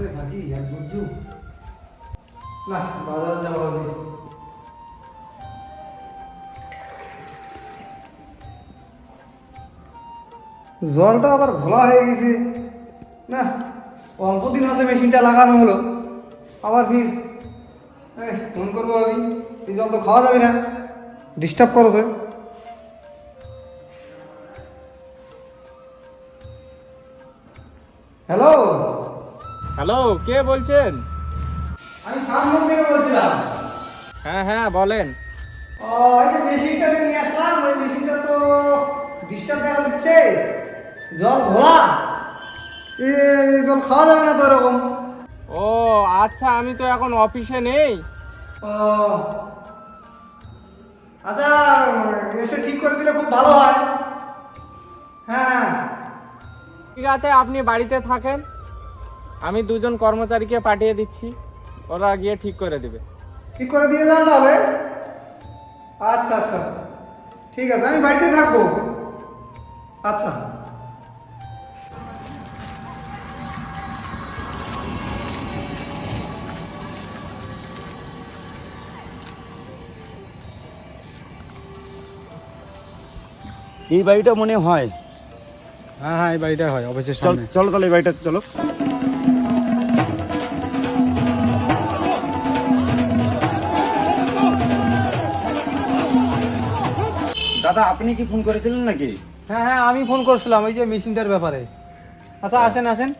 আসছে নাকি এক বুঝু না, বাজার যাওয়া হবে জলটা আবার ঘোলা হয়ে গেছে। না, অল্প দিন আছে মেশিনটা লাগানো হলো। আবার ফির ফোন করব আমি এই জল তো খাওয়া যাবে না। ডিস্টার্ব করেছে। হ্যালো হ্যালো কে বলছেন? আমি ফার্ম থেকে বলছিলাম। হ্যাঁ হ্যাঁ বলেন। ও এই যে মেশিনটাকে নিয়ে আসলাম ওই মেশিনটা তো ডিস্টার্ব দেখা দিচ্ছে। জল ঘোলা। এই জল খাওয়া যাবে না তো এরকম। ও আচ্ছা আমি তো এখন অফিসে নেই। ও আচ্ছা এসে ঠিক করে দিলে খুব ভালো হয় হ্যাঁ। ঠিক আছে আপনি বাড়িতে থাকেন। আমি দুজন কর্মচারীকে পাঠিয়ে দিচ্ছি। ওরা গিয়ে ঠিক করে দেবে। ঠিক করে দিয়ে যান তাহলে? আচ্ছা আচ্ছা। ঠিক আছে আমি বাড়িতে থাকব। আচ্ছা। এই বাড়িটা মনে হয়? হ্যাঁ হ্যাঁ এই বাড়িটা হয় অবশ্যই চল সামনে। চলো তাহলে এই বাড়িটা চলো। আপনি কি ফোন করেছিলেন নাকি? হ্যাঁ হ্যাঁ আমি ফোন করছিলাম ওই যে মেশিনটার ব্যাপারে। আচ্ছা আসেন আসেন।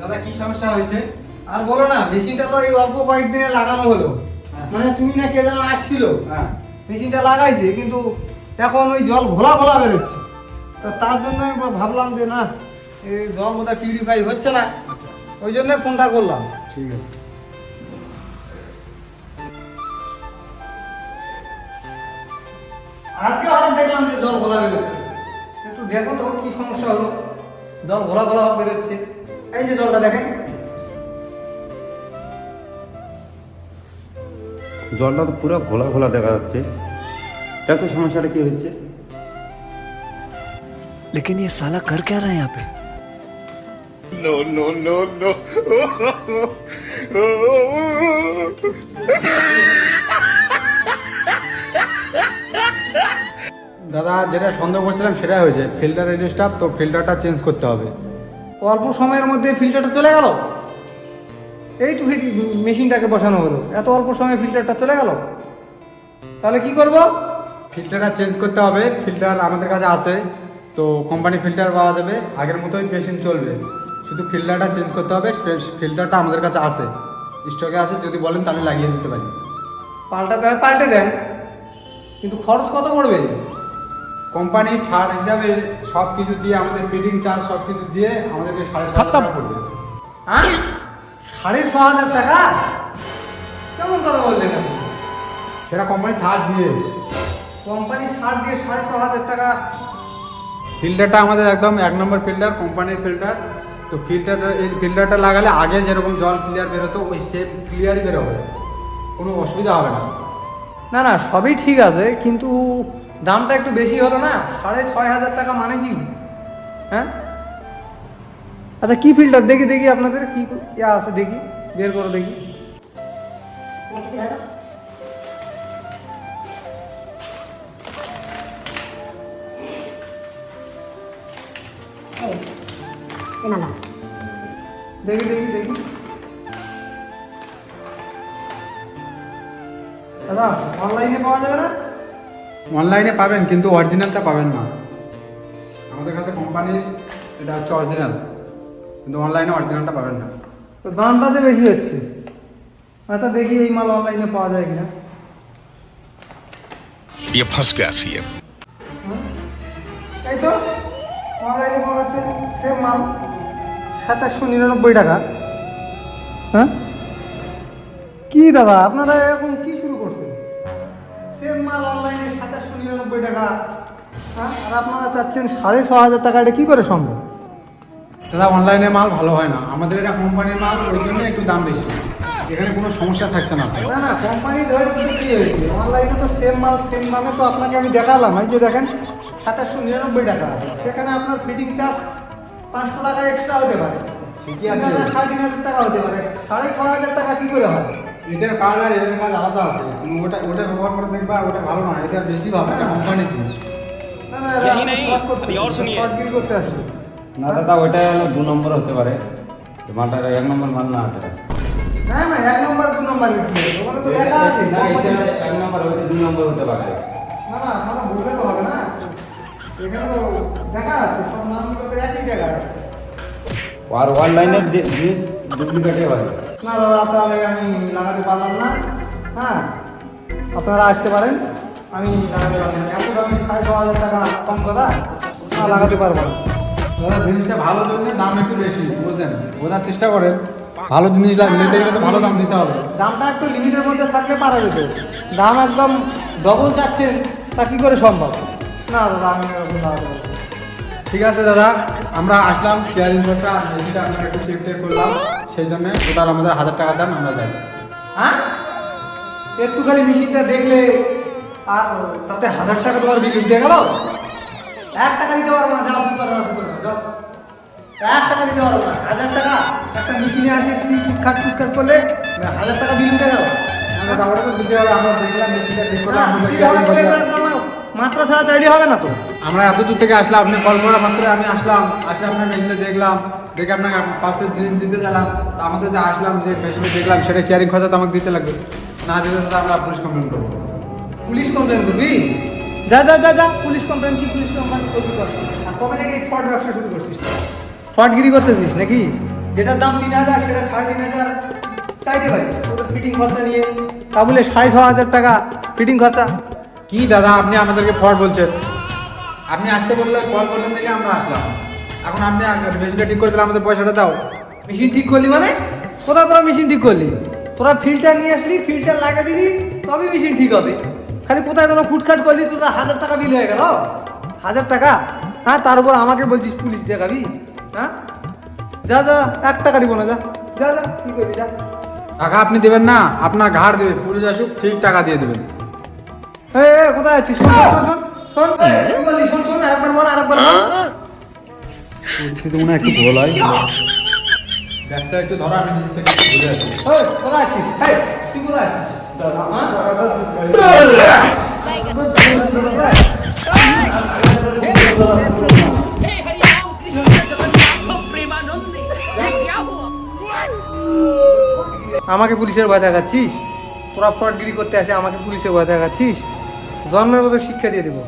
দাদা কি সমস্যা হয়েছে? আর বলো না মেশিনটা তো এই অল্প কয়েকদিনে লাগানো হলো। মানে তুমি না কে যেন আসছিল। হ্যাঁ। মেশিনটা লাগাইছে কিন্তু এখন ওই জল ঘোলা ঘোলা বেরোচ্ছে। তো তার জন্য আমি ভাবলাম যে না এই জল বোধহয় পিউরিফাই হচ্ছে না। ওই জন্য ফোনটা করলাম। ঠিক আছে আজকে হঠাৎ দেখলাম যে জল ঘোলা বেরোচ্ছে একটু দেখো তো কি সমস্যা হলো জল ঘোলা ঘোলা বেরোচ্ছে এই যে জলটা দেখেন জলটা তো পুরো ঘোলা ঘোলা দেখা যাচ্ছে দেখো সমস্যাটা কি হচ্ছে लेकिन ये साला कर क्या रहा है यहाँ पे দাদা, যেটা সন্দেহ করছিলাম সেটাই হয়েছে। ফিল্টার ডিস্টার্ব তো ফিল্টারটা চেঞ্জ করতে হবে। অল্প সময়ের মধ্যে ফিল্টারটা চলে গেল? এই তো মেশিনটাকে বসানো হলো। এত অল্প সময়ে ফিল্টারটা চলে গেল? তাহলে কি করব? ফিল্টারটা চেঞ্জ করতে হবে। ফিল্টার আমাদের কাছে আছে। তো কোম্পানি ফিল্টার পাওয়া যাবে। আগের মতোই পেশেন্ট চলবে। শুধু ফিল্টারটা চেঞ্জ করতে হবে ফিল্টারটা আমাদের কাছে আছে। স্টকে আছে যদি বলেন তাহলে লাগিয়ে দিতে পারি। পাল্টাতে হয় পাল্টে দেন। কিন্তু খরচ কত পড়বে? কোম্পানি ছাড় হিসাবে সব কিছু দিয়ে আমাদের ফিটিং চার্জ সব কিছু দিয়ে আমাদেরকে সাড়ে ছ হাজার টাকা পড়বে হ্যাঁ? সাড়ে ছ হাজার টাকা? কেমন কথা বললেন আপনি? সেটা কোম্পানি ছাড় দিয়ে। কোম্পানি ছাড় দিয়ে সাড়ে ছ হাজার টাকা? ফিল্টারটা আমাদের একদম এক নম্বর ফিল্টার কোম্পানির ফিল্টার তো ফিল্টারটা এই ফিল্টারটা লাগালে আগে যেরকম জল ক্লিয়ার বেরোতো ওই সেম ক্লিয়ারই বেরোবে। কোনো অসুবিধা হবে না। না না সবই ঠিক আছে কিন্তু দামটা একটু বেশি হলো না সাড়ে ছয় হাজার টাকা মানে কি? হ্যাঁ? আচ্ছা কি ফিল্টার দেখি দেখি আপনাদের কি ইয়া আছে দেখি বের করো দেখি। দেখি দেখি দেখি দাদা অনলাইনে পাওয়া যাবে না অনলাইনে পাবেন কিন্তু অরিজিনালটা পাবেন না আমাদের কাছে কোম্পানির এটা হচ্ছে অরিজিনাল কিন্তু অনলাইনে অরিজিনালটা পাবেন না তো দামটা যে বেশি হচ্ছে আচ্ছা দেখি এই মাল অনলাইনে পাওয়া যায় কিনা ये फंस गया सीएम হ্যাঁ? এই তো অনলাইনে পাওয়া যাচ্ছে সেম মাল সাতাশশো নিরানব্বই টাকা। হ্যাঁ? কি দাদা আপনারা এখন কি শুরু করছেন? সেম মাল অনলাইনে সাতাশশো নিরানব্বই টাকা। হ্যাঁ? আর আপনারা চাচ্ছেন সাড়ে ছ হাজার টাকা এটা কী করে সম্ভব? দাদা অনলাইনে মাল ভালো হয় না। আমাদের এটা কোম্পানির মাল ওই জন্য একটু দাম বেশি। এখানে কোনো সমস্যা থাকছে না না না কোম্পানি ধরে যদি কি হয়েছে অনলাইনে তো সেম মাল সেম দামে তো আপনাকে আমি দেখালাম। এই যে দেখেন সাতাশশো নিরানব্বই টাকা। সেখানে আপনার ফিটিং চার্জ পাঁচশো টাকা এক্সট্রা হতে পারে। ঠিকই আছে। সাড়ে তিন হাজার টাকা হতে পারে। সাড়ে ছ হাজার টাকা কি করে এটার কাজ আর এটার কাজ আলাদা আছে। তুমি ওটা ওটা ব্যবহার করে দেখবা ওটা ভালো না। এটা বেশি ভালো এটা কোম্পানির জিনিস না না করতে। না দাদা দু নম্বর হতে পারে। মালটা এক নম্বর মাল না না না এক নম্বর দু নম্বর হবে? ওখানে তো লেখা আছে না এটা এক নম্বর ওইটা দু নম্বর হতে পারে। না না আপনারা বললে তো হবে না এখানে তো দেখা আছে সব নামগুলো তো একই জায়গা আছে আর অনলাইনের যে জিনিস ডুপ্লিকেটে হয়। না দাদা তাহলে আমি লাগাতে পারলাম না। হ্যাঁ আপনারা আসতে পারেন। আমি লাগাতে পারলাম না। এত দামি সাড়ে ছ হাজার টাকা কম কথা না লাগাতে পারব না। দাদা জিনিসটা ভালো জন্য দাম একটু বেশি বুঝলেন? বোঝার চেষ্টা করেন। ভালো জিনিস নিতে গেলে তো ভালো দাম দিতে হবে। দামটা একটু লিমিটের মধ্যে থাকলে পারা যেত। দাম একদম ডবল চাচ্ছেন তা কী করে সম্ভব? না দাদা আমি এরকম ঠিক আছে দাদা আমরা আসলাম কেয়ারিং খরচা মেশিনটা আপনার একটু চেক টেক করলাম সেই জন্য টোটাল আমাদের হাজার টাকা দেন আমরা যাই। হ্যাঁ? একটু খালি মেশিনটা দেখলে আর তাতে হাজার টাকা তোমার বিক্রি দিয়ে গেল? এক টাকা দিতে পারব না যাও করো, যাও। এক টাকা দিতে পারব না হাজার টাকা একটা মেশিনে আসে তুমি কুটখাট কুটখাট করলে হাজার টাকা বিল উঠে গেল। আমরা টাকাটা দিতে হবে আমরা দেখলাম মেশিনটা চেক করলাম মাত্রা ছাড়া চাইলে হবে না তো? আমরা এত দূর থেকে আসলাম আপনি কল করা মাত্র আমি আসলাম আসে আপনার মেশিনে দেখলাম দেখে আপনাকে পাশে জিনিস দিতে গেলাম তা আমাদের যে আসলাম যে মেশিনে দেখলাম সেটা কেয়ারিং খরচা তো আমাকে দিতে লাগবে। না দিলে তো আমরা পুলিশ কমপ্লেন করব। পুলিশ কমপ্লেন করবি? যা যা যা যা পুলিশ কমপ্লেন কি পুলিশ কমপ্লেন করবি কর। আর কবে থেকে এই ফ্রড ব্যবসা শুরু করছিস ফ্রডগিরি করতেছিস নাকি? যেটার দাম তিন হাজার সেটা সাড়ে তিন হাজার। চাইতে পারিস ফিটিং খরচা নিয়ে। তা বলে সাড়ে ছ হাজার টাকা ফিটিং খরচা। কি দাদা, আপনি আমাদেরকে ফ্রড বলছেন? আপনি আসতে বললে কল করলেন দেখে আমরা আসলাম। এখন আপনি মেশিনটা ঠিক করে দিলে আমাদের পয়সাটা দাও। মেশিন ঠিক করলি মানে? কোথা তোরা মেশিন ঠিক করলি? তোরা ফিল্টার নিয়ে আসলি ফিল্টার লাগিয়ে দিবি তবে মেশিন ঠিক হবে। খালি কোথায় যেন খুটখাট করলি তোরা হাজার টাকা বিল হয়ে গেল। হাজার টাকা? হ্যাঁ তার উপর আমাকে বলছিস পুলিশ দেখাবি? হ্যাঁ? যা যা, এক টাকা দিব না যা যা যা, কি করবি, যা। টাকা আপনি দেবেন না, আপনার ঘাড় দেবে। পুলিশ আসুক, ঠিক টাকা দিয়ে দেবেন। আরেকবার হ্যাঁ? আছিস? আমাকে পুলিশের ভয় দেখাচ্ছিস? তোরা ফ্রডগিরি করতে আসে আমাকে পুলিশের ভয় দেখাচ্ছিস? জন্মের মতো শিক্ষা দিয়ে দেবো।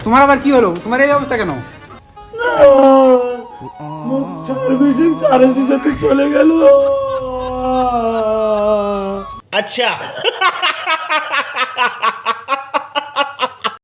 তোমার আবার কি হলো? তোমার এই অবস্থা কেন? মুখ সার্ভিসিং সার্ভিস সাথে চলে গেল আচ্ছা।